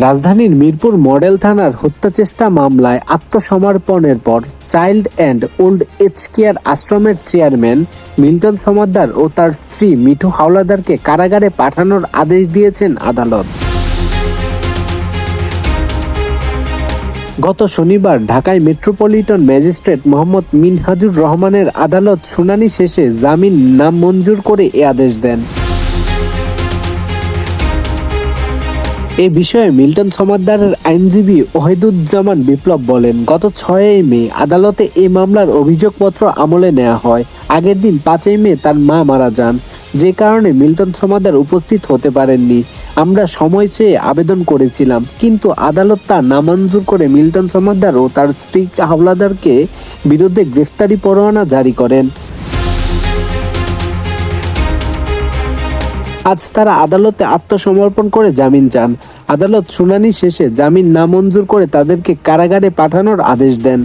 রাজধানীর মিরপুর মডেল থানার হত্যা চেষ্টা মামলায় আত্মসমর্পণের পর child and old age care আশ্রমের চেয়ারম্যান মিল্টন সমাদ্দার ও তার স্ত্রী মিঠু হাওলাদারকে কারাগারে পাঠানোর আদেশ দিয়েছেন আদালত। গত শনিবার ঢাকায় মেট্রোপলিটন ম্যাজিস্ট্রেট মোহাম্মদ মিনহাজুর রহমানের আদালত শুনানি শেষে জামিন নাম মঞ্জুর করে এ আদেশ দেন। এ বিষয়ে মিল্টন সমাদ্দারের আইনজীবী ওহেদুজ্জামান বিপ্লব বলেন, গত ছয়ই মে আদালতে এই মামলার অভিযোগপত্র আমলে নেওয়া হয়। আগের দিন পাঁচই মে তার মা মারা যান। যে কারণে মিল্টন সমাদার উপস্থিত হতে পারেননি। আমরা সময় চেয়ে আবেদন করেছিলাম, কিন্তু আদালত তা নামঞ্জুর করে মিল্টন সমাদার ও তার স্ত্রী হাওলাদারকে বিরুদ্ধে গ্রেফতারি পরোয়ানা জারি করেন। আজ তারা আদালতে আত্মসমর্পণ করে জামিন চান। আদালত শুনানি শেষে জামিন নামঞ্জুর করে তাদেরকে কারাগারে পাঠানোর আদেশ দেন।